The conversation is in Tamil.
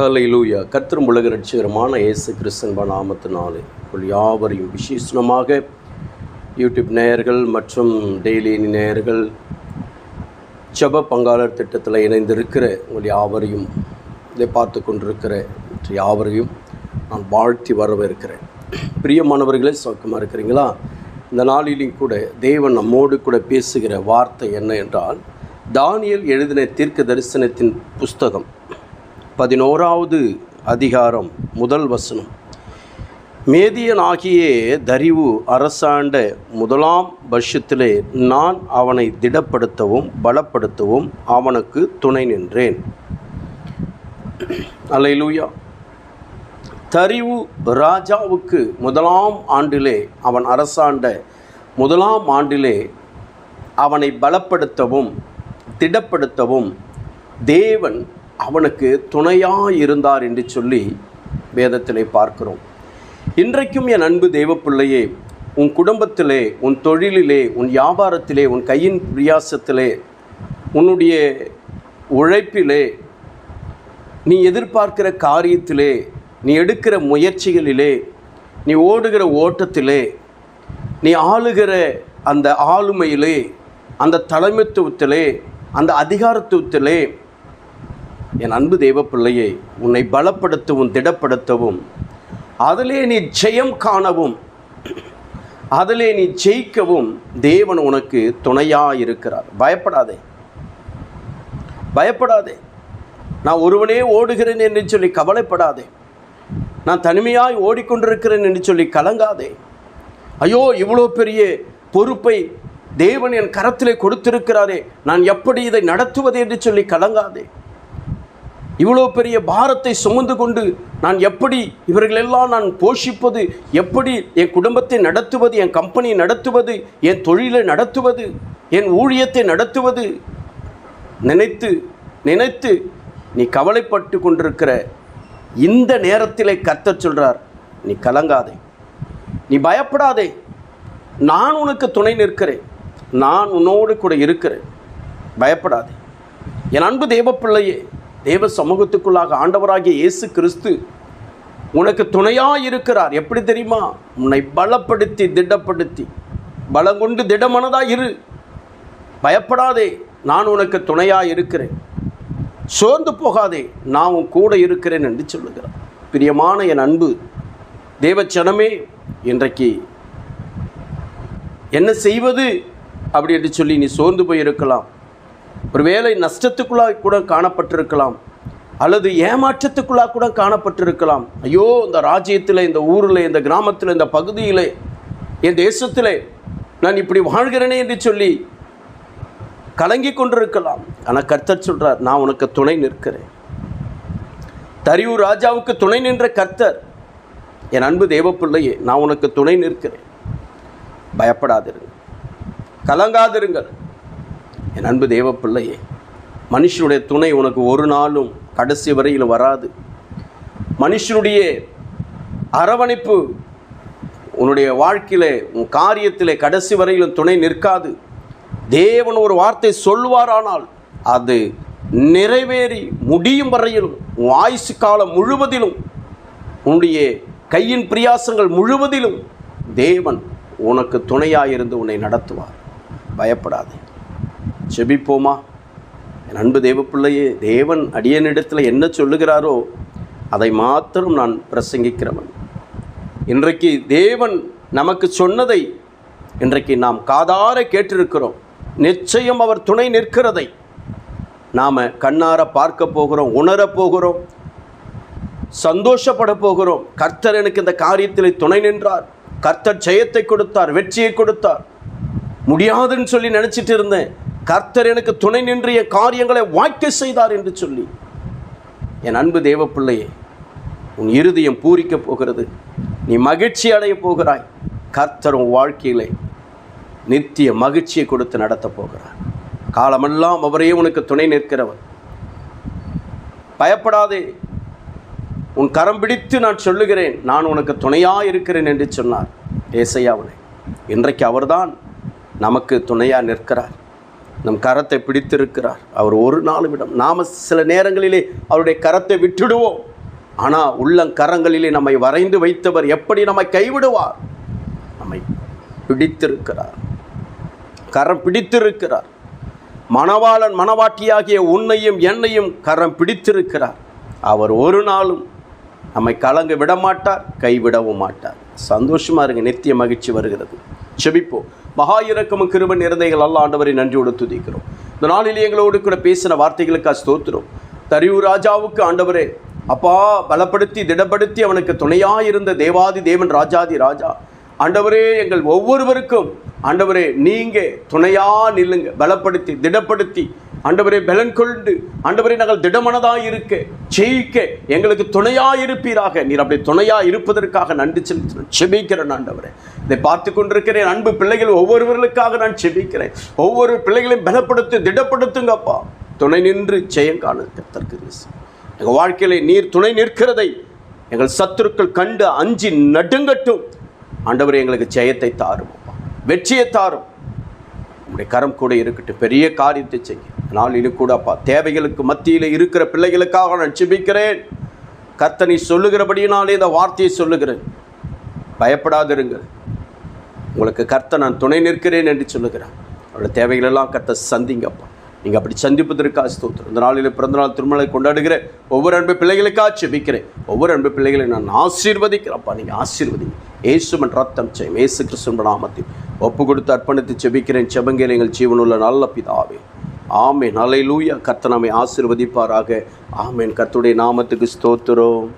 ஹலை லூயா கத்திரும் உலக ரட்சிகரமான இயேசு கிறிஸ்தன்ப நாமத்தினாலே. உங்கள் யாவரையும் விசேஷமாக யூடியூப் நேயர்கள் மற்றும் டெய்லி நேயர்கள் ஜெப பங்காளர் திட்டத்தில் இணைந்திருக்கிற உங்கள் யாவரையும் இதை பார்த்து கொண்டிருக்கிற யாவரையும் நான் வாழ்த்தி வரவேற்கிறேன். பிரியமானவர்களே சோக்கமாக இருக்கிறீங்களா? இந்த நாளிலும் கூட தேவன் நம்மோடு கூட பேசுகிற வார்த்தை என்ன என்றால் தானியல் எழுதின தீர்க்க தரிசனத்தின் புஸ்தகம். பதினோராவது அதிகாரம் முதல் வசனம். மேதியனாகிய தரிவு அரசாண்ட முதலாம் வருஷத்திலே நான் அவனை திடப்படுத்தவும் பலப்படுத்தவும் அவனுக்கு துணை நின்றேன். அல்லேலூயா. தரிவு ராஜாவுக்கு முதலாம் ஆண்டிலே அவன் அரசாண்ட முதலாம் ஆண்டிலே அவனை பலப்படுத்தவும் திடப்படுத்தவும் தேவன் அவனுக்கு துணையாக இருந்தார் என்று சொல்லி வேதத்திலே பார்க்கிறோம். இன்றைக்கும் என் அன்பு தேவப்பிள்ளையே உன் குடும்பத்திலே உன் தொழிலிலே உன் வியாபாரத்திலே உன் கையின் பிரியாசத்திலே உன்னுடைய உழைப்பிலே நீ எதிர்பார்க்கிற காரியத்திலே நீ எடுக்கிற முயற்சிகளிலே நீ ஓடுகிற ஓட்டத்திலே நீ ஆளுகிற அந்த ஆளுமையிலே அந்த தலைமைத்துவத்திலே அந்த அதிகாரத்துவத்திலே என் அன்பு தேவப்பிள்ளையை உன்னை பலப்படுத்தவும் திடப்படுத்தவும் அதிலே நீ ஜெயம் காணவும் அதிலே நீ ஜெயிக்கவும் தேவன் உனக்கு துணையாக இருக்கிறார் பயப்படாதே. பயப்படாதே. நான் ஒருவனே ஓடுகிறேன் என்று சொல்லி கவலைப்படாதே. நான் தனிமையாய் ஓடிக்கொண்டிருக்கிறேன் என்று சொல்லி கலங்காதே. ஐயோ இவ்வளோ பெரிய பொறுப்பை தேவன் என் கரத்திலே கொடுத்திருக்கிறாரே. நான் எப்படி இதை நடத்துவது என்று சொல்லி கலங்காதே. இவ்வளோ பெரிய பாரத்தை சுமந்து கொண்டு நான் எப்படி இவர்களெல்லாம் நான் போஷிப்பது எப்படி என் குடும்பத்தை நடத்துவது என் கம்பெனியை நடத்துவது என் தொழிலை நடத்துவது என் ஊழியத்தை நடத்துவது நினைத்து நினைத்து நீ கவலைப்பட்டு கொண்டிருக்கிற இந்த நேரத்திலே கத்தச் சொல்கிறார் நீ கலங்காதே. நீ பயப்படாதே. நான் உனக்கு துணை நிற்கிறேன். நான் உன்னோடு கூட இருக்கிறேன். பயப்படாதே. என் அன்பு தேவப்பிள்ளையே தேவ சமூகத்துக்குள்ளாக ஆண்டவராகிய இயேசு கிறிஸ்து உனக்கு துணையாக இருக்கிறார் எப்படி தெரியுமா? உன்னை பலப்படுத்தி திடப்படுத்தி. பலம் கொண்டு திடமனதாக இரு. பயப்படாதே நான் உனக்கு துணையாக இருக்கிறேன் சோர்ந்து போகாதே நான் உன் கூட இருக்கிறேன் என்று சொல்லுகிறார். பிரியமான என் அன்பு தேவச்சனமே இன்றைக்கு என்ன செய்வது? அப்படி என்று சொல்லி நீ சோர்ந்து போயிருக்கலாம். ஒருவேளை நஷ்டத்துக்குள்ளாக கூட காணப்பட்டிருக்கலாம் அல்லது ஏமாற்றத்துக்குள்ளாக கூட காணப்பட்டிருக்கலாம். ஐயோ இந்த ராஜ்யத்தில் இந்த ஊரில் இந்த கிராமத்தில் இந்த பகுதியில் என் தேசத்தில் நான் இப்படி வாழ்கிறேனே என்று சொல்லி கலங்கி கொண்டிருக்கலாம். ஆனால் கர்த்தர் சொல்கிறார் நான் உனக்கு துணை நிற்கிறேன். தரியூர் ராஜாவுக்கு துணை நின்ற கர்த்தர் என் அன்பு தேவப்பிள்ளையே நான் உனக்கு துணை நிற்கிறேன். பயப்படாதிருங்கள். கலங்காதிருங்கள். என் அன்பு தேவப்பிள்ளையே மனுஷனுடைய துணை உனக்கு ஒரு நாளும் கடைசி வரையில் வராது. மனுஷனுடைய அரவணைப்பு உன்னுடைய வாழ்க்கையில் உன் காரியத்தில் கடைசி வரையிலும் துணை நிற்காது. தேவன் ஒரு வார்த்தை சொல்வாரானால் அது நிறைவேறி முடியும் வரையிலும் உன் ஆயுசு காலம் முழுவதிலும் உன்னுடைய கையின் பிரியாசங்கள் முழுவதிலும் தேவன் உனக்கு துணையாயிருந்து உன்னை நடத்துவார். பயப்படாதே. செபிப்போமா? என் அன்பு தேவப்பிள்ளையே தேவன் அடியனிடத்தில் என்ன சொல்லுகிறாரோ அதை மாத்திரம் நான் பிரசங்கிக்கிறவன். இன்றைக்கு தேவன் நமக்கு சொன்னதை இன்றைக்கு நாம் காதார கேட்டிருக்கிறோம். நிச்சயம் அவர் துணை நிற்கிறதை. நாம் கண்ணார பார்க்க போகிறோம் உணரப் போகிறோம் சந்தோஷப்பட போகிறோம். கர்த்தர் எனக்கு இந்த காரியத்தில் துணை நின்றார். கர்த்தர் ஜெயத்தை கொடுத்தார் வெற்றியை கொடுத்தார். முடியாதுன்னு சொல்லி நினச்சிட்டு இருந்தேன். கர்த்தர் எனக்கு துணை நின்று என் காரியங்களை வாய்க்க செய்தார் என்று சொல்லி என் அன்பு தேவ பிள்ளையே உன் இருதயம் பூரிக்க போகிறது. நீ மகிழ்ச்சி அடைய போகிறாய். கர்த்தர் உன் வாழ்க்கையிலே நித்திய மகிழ்ச்சியை கொடுத்து நடத்த போகிறார். காலமெல்லாம் அவரே உனக்கு துணை நிற்கிறவர். பயப்படாதே. உன் கரம் பிடித்து நான் சொல்லுகிறேன். நான் உனக்கு துணையாக இருக்கிறேன் என்று சொன்னார். ஏசையாவனை இன்றைக்கு அவர்தான் நமக்கு துணையாக நிற்கிறார். நம் கரத்தை பிடித்திருக்கிறார். அவர் ஒரு நாளும் இடம் நாம் சில நேரங்களிலே அவருடைய கரத்தை விட்டுடுவோம். ஆனால் உள்ளங்கரங்களிலே நம்மை வரைந்து வைத்தவர் எப்படி நம்மை கைவிடுவார்? நம்மை பிடித்திருக்கிறார். கரம் பிடித்திருக்கிறார். மணவாளன் மணவாட்டியாகிய உன்னையும் என்னையும் கரம் பிடித்திருக்கிறார். அவர் ஒரு நாளும் நம்மை கலங்க விட மாட்டார் கைவிடவும் மாட்டார். சந்தோஷமாக இருங்க நித்திய மகிழ்ச்சி வருகிறது. செபிப்போம் மகா இறக்கமும் கிருப நிறந்தைகள் அல்ல ஆண்டவரை நன்றியோடு துதிக்கிறோம். இந்த நாளில் எங்களோடு கூட பேசின வார்த்தைகளுக்காக ஸ்தோத்திரம். தரிவு ராஜாவுக்கு ஆண்டவரே அப்பா பலப்படுத்தி திடப்படுத்தி அவனுக்கு துணையாக இருந்த தேவாதி தேவன் ராஜாதி ராஜா. ஆண்டவரே எங்கள் ஒவ்வொருவருக்கும் ஆண்டவரே நீங்கள் துணையாக நில்லுங்க. பலப்படுத்தி திடப்படுத்தி ஆண்டவரே பலன் கொண்டு. ஆண்டவரே நாங்கள் திடமனதாக இருக்க ஜெயிக்க எங்களுக்கு துணையாக இருப்பீராக நீர் அப்படி துணையாக இருப்பதற்காக நன்றி செலுத்துகிறேன் செபிக்கிறேன் ஆண்டவரே. இதை பார்த்து கொண்டிருக்கிறேன். அன்பு பிள்ளைகள் ஒவ்வொருவர்களுக்காக நான் செபிக்கிறேன் ஒவ்வொரு பிள்ளைகளையும் பலப்படுத்தி திடப்படுத்துங்கப்பா துணை நின்று ஜெயம் காண கத்தற்கு எங்கள் வாழ்க்கையிலே நீர் துணை நிற்கிறதை எங்கள் சத்துருக்கள் கண்டு அஞ்சு நடுங்கட்டும். ஆண்டவர் எங்களுக்கு ஜெயத்தை தாரும் வெற்றியை தாரும். உங்களுடைய கரம் கூட இருக்கட்டும். பெரிய காரியத்தை செய்ய. நாளிலும் கூட அப்பா தேவைகளுக்கு மத்தியில் இருக்கிற பிள்ளைகளுக்காக நான் செபிக்கிறேன் கர்த்தனை சொல்லுகிறபடியினாலே இந்த வார்த்தையை சொல்லுகிறேன். பயப்படாதிருங்கள் உங்களுக்கு கர்த்த நான் துணை நிற்கிறேன் என்று சொல்லுகிறேன் அவருடைய தேவைகளெல்லாம் கர்த்த சந்திங்கப்பா நீங்கள் அப்படி சந்திப்பதற்காக ஸ்தோத்திரம். இந்த நாளில் பிறந்தநாள் திருமலை கொண்டாடுகிற ஒவ்வொரு அன்பு பிள்ளைகளுக்காக செபிக்கிறேன் ஒவ்வொரு அன்பு பிள்ளைகளை நான் ஆசீர்வதிக்கிறேன்ப்பா நீங்கள் ஆசீர்வதிங்க. ஏசுமன் ரத்தம் செய்யும். ஏசு கிறிஸ்துவ நாமத்தில் ஒப்பு கொடுத்து அர்ப்பணித்து செபிக்கிறேன் செபங்கேல் எங்கள் ஜீவனுள்ள நல்ல பிதாவே. ஆமேன். அலையிலூயா கர்த்தனாமை ஆசீர்வதிப்பாராக. ஆமேன். கத்துடைய நாமத்துக்கு ஸ்தோத்திரம்.